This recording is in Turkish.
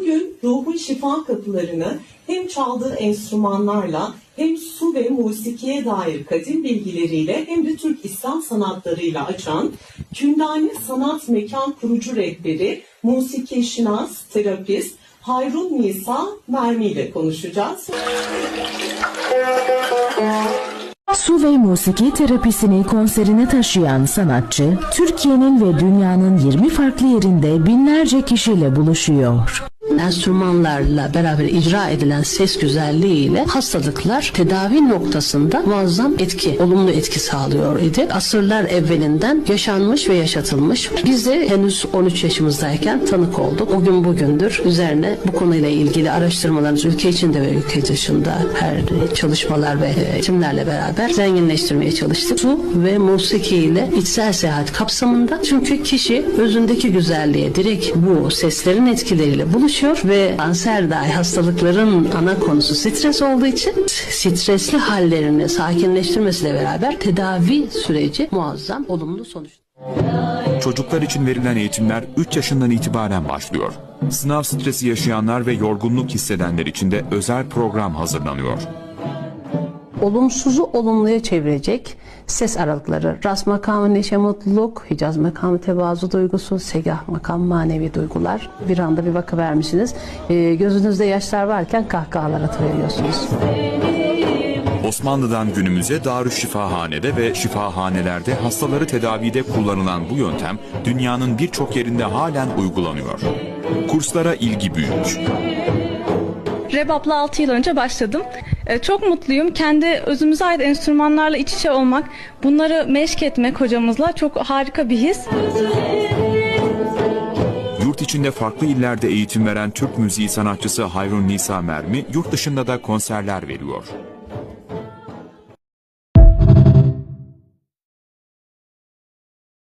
Bugün ruhun şifa kapılarını hem çaldığı enstrümanlarla hem su ve musikiye dair kadim bilgileriyle hem de Türk İslam sanatlarıyla açan Kündani Sanat Mekan Kurucu Rehberi, musiki şinas, terapist Hayrun Nisa Mermi ile konuşacağız. Su ve musiki terapisini konserine taşıyan sanatçı, Türkiye'nin ve dünyanın 20 farklı yerinde binlerce kişiyle buluşuyor. Enstrümanlarla beraber icra edilen ses güzelliğiyle hastalıklar tedavi noktasında muazzam etki, olumlu etki sağlıyor idi. Asırlar evvelinden yaşanmış ve yaşatılmış. Biz de henüz 13 yaşımızdayken tanık olduk. O gün bugündür üzerine bu konuyla ilgili araştırmalarımız ülke içinde ve ülke dışında her çalışmalar ve eğitimlerle beraber zenginleştirmeye çalıştık. Su ve musiki ile içsel seyahat kapsamında çünkü kişi özündeki güzelliğe direkt bu seslerin etkileriyle buluşuyor ve kanser dahi hastalıkların ana konusu stres olduğu için stresli hallerini sakinleştirmesiyle beraber tedavi süreci muazzam olumlu sonuç. Çocuklar için verilen eğitimler 3 yaşından itibaren başlıyor. Sınav stresi yaşayanlar ve yorgunluk hissedenler için de özel program hazırlanıyor. Olumsuzu olumluya çevirecek ses aralıkları. Ras makamı neşe mutluluk, Hicaz makamı tevazu duygusu, segah makamı manevi duygular. Bir anda bir bakıvermişsiniz. Ee, gözünüzde yaşlar varken kahkahalar atıveriyorsunuz. Osmanlı'dan günümüze Darüşşifahane'de ve şifahanelerde hastaları tedavide kullanılan bu yöntem dünyanın birçok yerinde halen uygulanıyor. Kurslara ilgi büyük. Rebap'la 6 yıl önce başladım. Ee, Çok mutluyum. Kendi özümüze ait enstrümanlarla iç içe olmak, bunları meşk etmek hocamızla çok harika bir his. Yurt içinde farklı illerde eğitim veren Türk müziği sanatçısı Hayrun Nisa Mermi, yurt dışında da konserler veriyor.